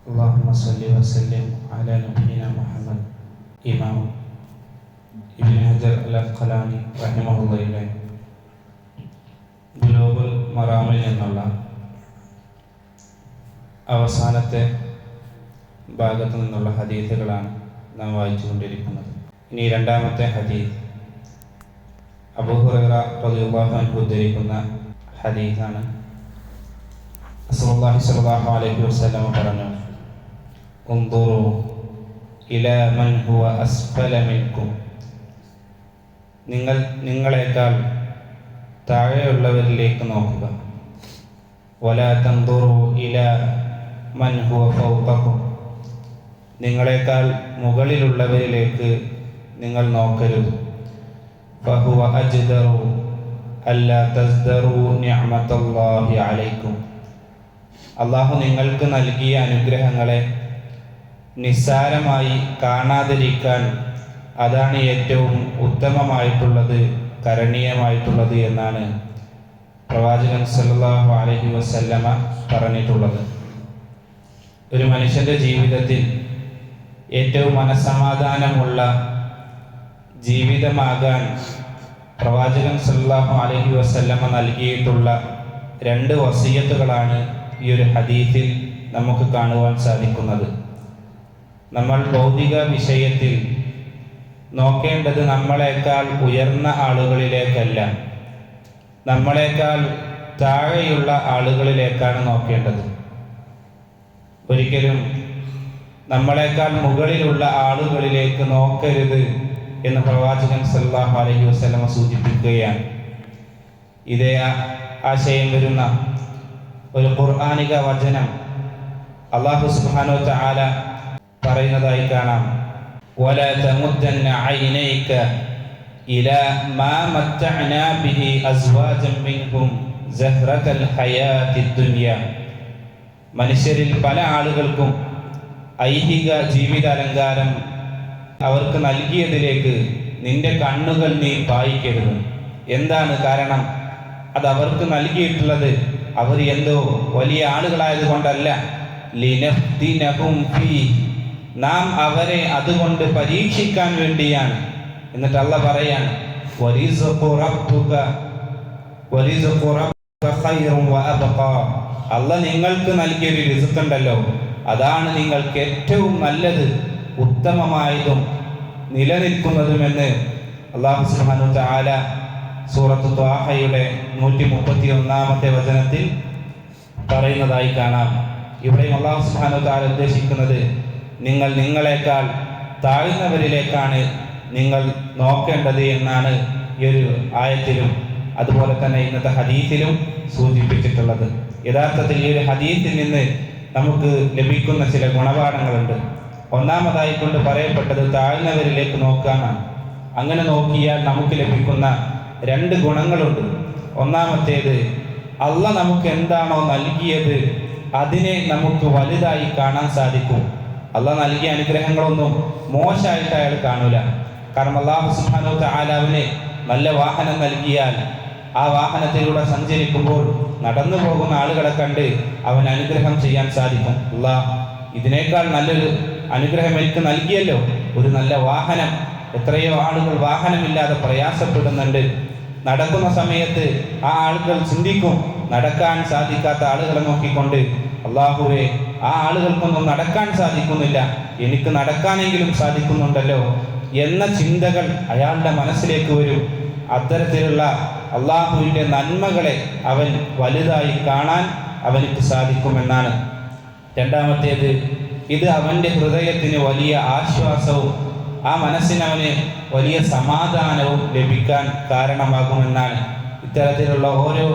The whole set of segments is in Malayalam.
اللهم صل وسلم على نبينا محمد ഇമാം ഇബ്നു ഹജർ അൽ അസ്ഖലാനി റഹിമഹുള്ളയുടെ ബുലോഗുൽ മറാമിൽ നിന്നുള്ള അവസാനത്തെ ഭാഗത്തു നിന്നുള്ള ഹദീസുകളാണ് നാം വായിച്ചുകൊണ്ടിരിക്കുന്നത് ഇനി രണ്ടാമത്തെ ഹദീസ് അബൂഹുറ റളിയല്ലാഹു അൻഹു ഉദ്ധരിക്കുന്ന ഹദീസാണ് റസൂലുള്ളാഹി സ്വല്ലല്ലാഹു അലൈഹി വസല്ലം പറഞ്ഞു ഉൻദുറു ഇല മൻ ഹുവ അസ്ഫല മിൻകും നിങ്ങൾ നിങ്ങളെക്കാൾ താഴെയുള്ളവരിലേക്ക് നോക്കുക. വല തൻദുറു ഇല മൻ ഹുവ ഫൗക്കും നിങ്ങളെക്കാൾ മുകളിലുള്ളവരിലേക്ക് നിങ്ങൾ നോക്കരുത്. ഫഹുവ അജ്ദറു അല്ല തസ്ദറു നിഅമത്തല്ലാഹി അലൈക്കും അള്ളാഹു നിങ്ങൾക്ക് നൽകിയ അനുഗ്രഹങ്ങളെ നിസ്സാരമായി കാണാതിരിക്കാൻ അതാണ് ഏറ്റവും ഉത്തമമായിട്ടുള്ളത് കരണീയമായിട്ടുള്ളത് എന്നാണ് പ്രവാചകൻ സല്ലാഹു അലഹി വസല്ലമ പറഞ്ഞിട്ടുള്ളത്. ഒരു മനുഷ്യന്റെ ജീവിതത്തിൽ ഏറ്റവും മനസമാധാനമുള്ള ജീവിതമാകാൻ പ്രവാചകൻ സല്ലാഹു അലഹി വസല്ലമ നൽകിയിട്ടുള്ള രണ്ട് വസീയത്തുകളാണ് ഈ ഒരു ഹദീസിൽ നമുക്ക് കാണുവാൻ സാധിക്കുന്നത്. നമ്മൾ ഭൗതിക വിഷയത്തിൽ നോക്കേണ്ടത് നമ്മളെക്കാൾ ഉയർന്ന ആളുകളിലേക്കല്ല. നമ്മളെക്കാൾ താഴെയുള്ള ആളുകളിലേക്കാണ് നോക്കേണ്ടത്. ഒരിക്കലും നമ്മളെക്കാൾ മുകളിലുള്ള ആളുകളിലേക്ക് നോക്കരുത് എന്ന് പ്രവാചകൻ സല്ലല്ലാഹു അലൈഹി വസ്ലമ സൂചിപ്പിക്കുകയാണ്. ഇതേ ആശയം വരുന്ന ഒരു ഖുർആാനിക വചനം അള്ളാഹു സുബ്ഹാനഹു ചാല പറയുന്നതായി കാണാം ولا تمدن عينيك إلى ما متعنا به أزواجا منهم زهرة الحياة الدنيا മനുഷ്യരിൽ പല ആളുകൾക്കും ഐഹിക ജീവിതാലങ്കാരം അവർക്ക് നൽകിയതിലേക്ക് നിന്റെ കണ്ണുകൾ നീ പായിക്കരുത് എന്താണ് കാരണം അത് അവർക്ക് നൽകിയിട്ടുള്ളത് അവർ എന്തോ വലിയ ആളുകളായത് കൊണ്ടല്ല ലിനഫ്തിനഹും ഫീ. നാം അവരെ അതുകൊണ്ട് പരീക്ഷിക്കാൻ വേണ്ടിയാണ്. എന്നിട്ട് അല്ല പറയാണ്. അല്ല നിങ്ങൾക്ക് നൽകിയൊരു റിസുക്കുണ്ടല്ലോ. അതാണ് നിങ്ങൾക്ക് ഏറ്റവും നല്ലത് ഉത്തമമായതും നിലനിൽക്കുന്നതുമെന്ന് അള്ളാഹു സുഹാനു താല സൂറത്ത് ത്വാഹയുടെ നൂറ്റി മുപ്പത്തി ഒന്നാമത്തെ വചനത്തിൽ പറയുന്നതായി കാണാം. ഇവിടെയും അള്ളാഹു സുഹാനു താല ഉദ്ദേശിക്കുന്നത് നിങ്ങൾ നിങ്ങളെക്കാൾ താഴ്ന്നവരിലേക്കാണ് നിങ്ങൾ നോക്കേണ്ടത് എന്നാണ് ഈ ഒരു ആയത്തിലും അതുപോലെ തന്നെ ഇന്നത്തെ ഹദീസിലും സൂചിപ്പിച്ചിട്ടുള്ളത്. യഥാർത്ഥത്തിൽ ഈ ഒരു ഹദീസിൽ നിന്ന് നമുക്ക് ലഭിക്കുന്ന ചില ഗുണപാഠങ്ങളുണ്ട്. ഒന്നാമതായി കൊണ്ട് പറയപ്പെട്ടത് താഴ്ന്നവരിലേക്ക് നോക്കാനാണ്. അങ്ങനെ നോക്കിയാൽ നമുക്ക് ലഭിക്കുന്ന രണ്ട് ഗുണങ്ങളുണ്ട്. ഒന്നാമത്തേത് അള്ള നമുക്ക് എന്താണോ നൽകിയത് അതിനെ നമുക്ക് വലുതായി കാണാൻ സാധിക്കും. അല്ല നൽകിയ അനുഗ്രഹങ്ങളൊന്നും മോശമായിട്ട് അയാൾ കാണൂല. കാരണം അള്ളാഹു സുബ്ഹാനഹു താലാവിന് നല്ല വാഹനം നൽകിയാൽ ആ വാഹനത്തിലൂടെ സഞ്ചരിക്കുമ്പോൾ നടന്നു പോകുന്ന ആളുകളെ കണ്ട് അവൻ അനുഗ്രഹം ചെയ്യാൻ സാധിക്കും. അല്ലാ ഇതിനേക്കാൾ നല്ലൊരു അനുഗ്രഹം എനിക്ക് നൽകിയല്ലോ. ഒരു നല്ല വാഹനം. എത്രയോ ആളുകൾ വാഹനമില്ലാതെ പ്രയാസപ്പെടുന്നുണ്ട്. നടക്കുന്ന സമയത്ത് ആ ആളുകൾ ചിന്തിക്കും നടക്കാൻ സാധിക്കാത്ത ആളുകളെ നോക്കിക്കൊണ്ട് അള്ളാഹുവെ ആ ആളുകൾക്കൊന്നും നടക്കാൻ സാധിക്കുന്നില്ല. എനിക്ക് നടക്കാനെങ്കിലും സാധിക്കുന്നുണ്ടല്ലോ എന്ന ചിന്തകൾ അയാളുടെ മനസ്സിലേക്ക് വരും. അത്തരത്തിലുള്ള അള്ളാഹുവിന്റെ നന്മകളെ അവൻ വലുതായി കാണാൻ അവനിക്ക് സാധിക്കുമെന്നാണ്. രണ്ടാമത്തേത് ഇത് അവന്റെ ഹൃദയത്തിന് വലിയ ആശ്വാസവും ആ മനസ്സിനവന് വലിയ സമാധാനവും ലഭിക്കാൻ കാരണമാകുമെന്നാണ്. ഇത്തരത്തിലുള്ള ഓരോ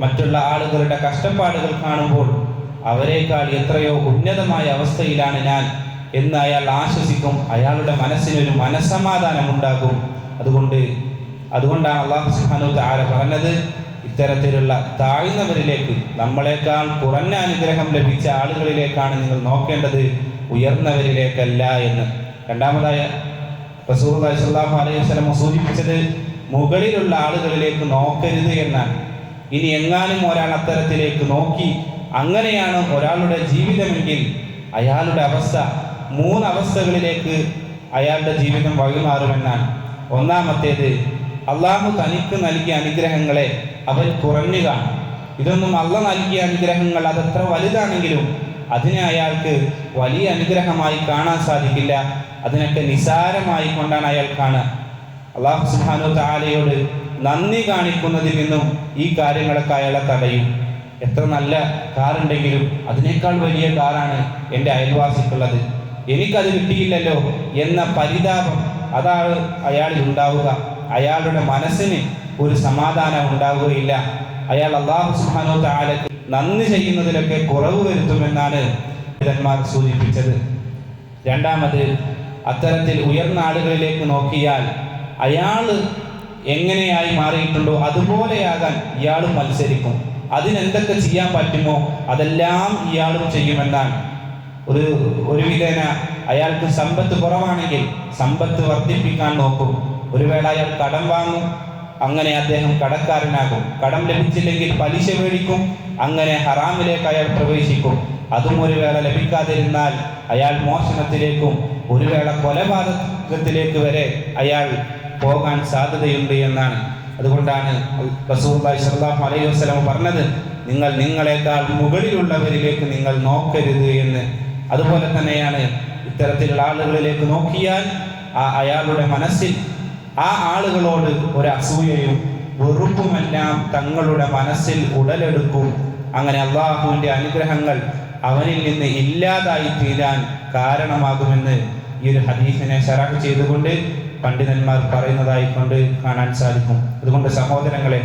മറ്റുള്ള ആളുകളുടെ കഷ്ടപ്പാടുകൾ കാണുമ്പോൾ അവരെക്കാൾ എത്രയോ ഉന്നതമായ അവസ്ഥയിലാണ് ഞാൻ എന്ന് അയാൾ ആശ്വസിക്കും. അയാളുടെ മനസ്സിനൊരു മനസ്സമാധാനം ഉണ്ടാകും അതുകൊണ്ട് അതുകൊണ്ടാണ് അള്ളാഹു സുഹാനു താര പറഞ്ഞത് ഇത്തരത്തിലുള്ള താഴ്ന്നവരിലേക്ക് നമ്മളെക്കാൾ കുറഞ്ഞ അനുഗ്രഹം ലഭിച്ച ആളുകളിലേക്കാണ് നിങ്ങൾ നോക്കേണ്ടത് ഉയർന്നവരിലേക്കല്ല എന്ന്. രണ്ടാമതായ റസൂർ അലൈഹി വസല്ലം സൂചിപ്പിച്ചത് മുകളിലുള്ള ആളുകളിലേക്ക് നോക്കരുത് എന്നാണ്. ഇനി എങ്ങാനും ഒരാൾ അത്തരത്തിലേക്ക് നോക്കി അങ്ങനെയാണ് ഒരാളുടെ ജീവിതമെങ്കിൽ അയാളുടെ അവസ്ഥ മൂന്ന് അവസ്ഥകളിലേക്ക് അയാളുടെ ജീവിതം വഴിമാറുമെന്നാണ്. ഒന്നാമത്തേത് അള്ളാഹു തനിക്ക് നൽകിയ അനുഗ്രഹങ്ങളെ അവൻ കുറഞ്ഞു കാണും. ഇതൊന്നും അല്ല നൽകിയ അനുഗ്രഹങ്ങൾ അതെത്ര വലുതാണെങ്കിലും അതിനെ അയാൾക്ക് വലിയ അനുഗ്രഹമായി കാണാൻ സാധിക്കില്ല. അതിനൊക്കെ നിസാരമായി കൊണ്ടാണ് അയാൾ കാണുക. അള്ളാഹു സുബ്ഹാനഹു താലയോട് നന്ദി കാണിക്കുന്നതിൽ നിന്നും ഈ കാര്യങ്ങളൊക്കെ അയാളെ തടയും. എത്ര നല്ല കാറുണ്ടെങ്കിലും അതിനേക്കാൾ വലിയ കാറാണ് എന്റെ അയൽവാസിക്കുള്ളത്. എനിക്കത് കിട്ടിയില്ലല്ലോ എന്ന പരിതാപം അതാണ് അയാളിൽ ഉണ്ടാവുക. അയാളുടെ മനസ്സിന് ഒരു സമാധാനം ഉണ്ടാവുകയില്ല. അയാൾ അള്ളാഹു സുഹാനോ താലക്ക് നന്ദി ചെയ്യുന്നതിലൊക്കെ കുറവ് വരുത്തുമെന്നാണ് പിതന്മാർ സൂചിപ്പിച്ചത്. രണ്ടാമത് അത്തരത്തിൽ ഉയർന്ന ആളുകളിലേക്ക് നോക്കിയാൽ അയാൾ എങ്ങനെയായി മാറിയിട്ടുണ്ടോ അതുപോലെയാകാൻ ഇയാളും മത്സരിക്കും. അതിനെന്തൊക്കെ ചെയ്യാൻ പറ്റുമോ അതെല്ലാം ഇയാളും ചെയ്യുമെന്നാണ്. ഒരു ഒരു വിധേന അയാൾക്ക് സമ്പത്ത് കുറവാണെങ്കിൽ സമ്പത്ത് വർദ്ധിപ്പിക്കാൻ നോക്കും. ഒരു വേള അയാൾ കടം വാങ്ങും അങ്ങനെ അദ്ദേഹം കടക്കാരനാകും. കടം ലഭിച്ചില്ലെങ്കിൽ പലിശ മേടിക്കും അങ്ങനെ ഹറാമിലേക്ക് അയാൾ പ്രവേശിക്കും. അതും ഒരു വേള ലഭിക്കാതിരുന്നാൽ അയാൾ മോഷണത്തിലേക്കും ഒരു വേള കൊലപാതകത്തിലേക്ക് വരെ അയാൾ പോകാൻ സാധ്യതയുണ്ട് എന്നാണ്. അതുകൊണ്ടാണ് അലൈവസ്ലം പറഞ്ഞത് നിങ്ങൾ നിങ്ങളെക്കാൾ മുകളിലുള്ളവരിലേക്ക് നിങ്ങൾ നോക്കരുത് എന്ന്. അതുപോലെ തന്നെയാണ് ഇത്തരത്തിലുള്ള ആളുകളിലേക്ക് നോക്കിയാൽ ആ അയാളുടെ മനസ്സിൽ ആ ആളുകളോട് ഒരു അസൂയയും വെറുപ്പുമെല്ലാം തങ്ങളുടെ മനസ്സിൽ ഉടലെടുക്കും. അങ്ങനെ അള്ളാഹുവിന്റെ അനുഗ്രഹങ്ങൾ അവനിൽ നിന്ന് ഇല്ലാതായി തീരാൻ കാരണമാകുമെന്ന് ഈ ഒരു ഹദീസിനെ ശരാഹ് ചെയ്തുകൊണ്ട് പണ്ഡിതന്മാർ പറയുന്നതായി കൊണ്ട് കാണാൻ സാധിക്കും. അതുകൊണ്ട് സഹോദരങ്ങളെ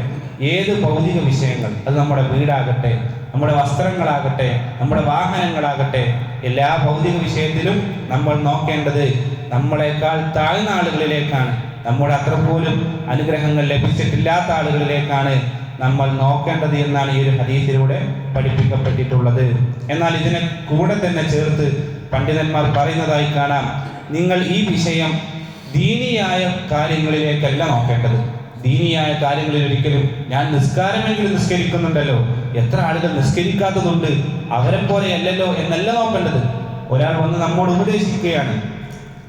ഏത് ഭൗതിക വിഷയങ്ങൾ അത് നമ്മുടെ വീടാകട്ടെ നമ്മുടെ വസ്ത്രങ്ങളാകട്ടെ നമ്മുടെ വാഹനങ്ങളാകട്ടെ എല്ലാ ഭൗതിക വിഷയത്തിലും നമ്മൾ നോക്കേണ്ടത് നമ്മളെക്കാൾ താഴ്ന്ന ആളുകളിലേക്കാണ്. നമ്മുടെ അത്ര പോലും അനുഗ്രഹങ്ങൾ ലഭിച്ചിട്ടില്ലാത്ത ആളുകളിലേക്കാണ് നമ്മൾ നോക്കേണ്ടത് എന്നാണ് ഈ ഒരു ഹദീസിലൂടെ പഠിപ്പിക്കപ്പെട്ടിട്ടുള്ളത്. എന്നാൽ ഇതിനെ കൂടെ തന്നെ ചേർത്ത് പണ്ഡിതന്മാർ പറയുന്നതായി കാണാം. നിങ്ങൾ ഈ വിഷയം ദീനിയായ കാര്യങ്ങളിലേക്കല്ല നോക്കേണ്ടത്. ദീനിയായ കാര്യങ്ങളിൽ ഒരിക്കലും ഞാൻ നിസ്കാരമെങ്കിലും നിസ്കരിക്കുന്നുണ്ടല്ലോ. എത്ര ആളുകൾ നിസ്കരിക്കാത്തതുണ്ട്. അവരെ പോലെ അല്ലല്ലോ എന്നല്ല നോക്കേണ്ടത്. ഒരാൾ വന്ന് നമ്മോട് ഉപദേശിക്കുകയാണ്.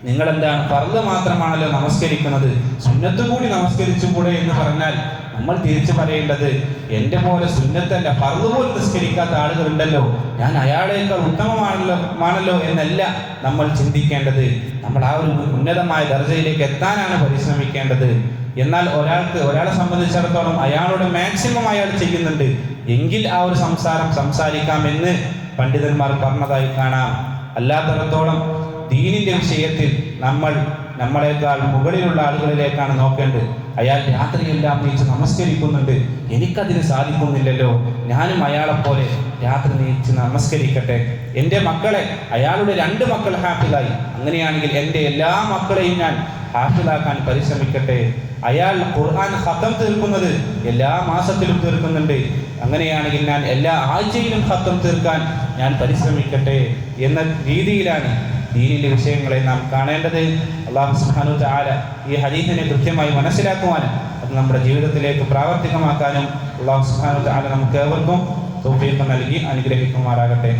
നിങ്ങൾ എന്താണ് ഫർദ് മാത്രമാണല്ലോ നമസ്കരിക്കുന്നത്. സുന്നത്ത് കൂടി നമസ്കരിച്ചുകൂടെ എന്ന് പറഞ്ഞാൽ നമ്മൾ തിരിച്ചു പറയേണ്ടത് എന്റെ പോലെ സുന്നത്തല്ല ഫർദ് പോലും നിസ്കരിക്കാത്ത ആളുകളുണ്ടല്ലോ. ഞാൻ അയാളേക്കാൾ ഉത്തമമാണല്ലോ ആണല്ലോ എന്നല്ല നമ്മൾ ചിന്തിക്കേണ്ടത്. നമ്മൾ ആ ഒരു ഉന്നതമായ ദർജയിലേക്ക് എത്താനാണ് പരിശ്രമിക്കേണ്ടത്. എന്നാൽ ഒരാൾക്ക് ഒരാളെ സംബന്ധിച്ചിടത്തോളം അയാളുടെ മാക്സിമം അയാൾ ചെയ്യുന്നുണ്ട്. എങ്കിൽ ആ ഒരു സംസാരം സംസാരിക്കാമെന്ന് പണ്ഡിതന്മാർ പറഞ്ഞതായി കാണാം. അല്ലാത്തടത്തോളം ദീനിന്റെ വിഷയത്തിൽ നമ്മൾ നമ്മളെക്കാൾ മുകളിലുള്ള ആളുകളിലേക്കാണ് നോക്കേണ്ടത്. അയാൾ രാത്രിയെല്ലാം നീച്ച് നമസ്കരിക്കുന്നുണ്ട്. എനിക്കതിന് സാധിക്കുന്നില്ലല്ലോ. ഞാനും അയാളെപ്പോലെ രാത്രി നീച്ച് നമസ്കരിക്കട്ടെ. എന്റെ മക്കളെ അയാളുടെ രണ്ട് മക്കൾ ഹാഫിലായി അങ്ങനെയാണെങ്കിൽ എന്റെ എല്ലാ മക്കളെയും ഞാൻ ഹാഫിലാക്കാൻ പരിശ്രമിക്കട്ടെ. അയാൾ ഖുർആൻ ഹത്തം തീർക്കുന്നത് എല്ലാ മാസത്തിലും തീർക്കുന്നുണ്ട്. അങ്ങനെയാണെങ്കിൽ ഞാൻ എല്ലാ ആഴ്ചയിലും ഹത്തം തീർക്കാൻ ഞാൻ പരിശ്രമിക്കട്ടെ എന്ന രീതിയിലാണ് ദീനിലെ വിഷയങ്ങളെ നാം കാണേണ്ടത് അള്ളാഹു സുഹാനു തആല ഈ ഹദീസിനെ കൃത്യമായി മനസ്സിലാക്കുവാനും അത് നമ്മുടെ ജീവിതത്തിലേക്ക് പ്രാവർത്തികമാക്കാനും അള്ളാഹു സുഹാനു തആല നമുക്ക് ഏവർക്കും തൗഫീഖ് നൽകി അനുഗ്രഹിക്കുമാറാകട്ടെ.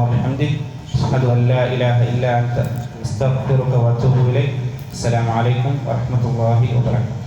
വബിഹംദിക് അഷ്ഹദു അൻ ഇലാഹ ഇല്ലാ അസ്തഗ്ഫിറുക അസ്സലാമു അലൈക്കും വറഹ്മത്തുള്ളാഹി വബറകാതുഹു.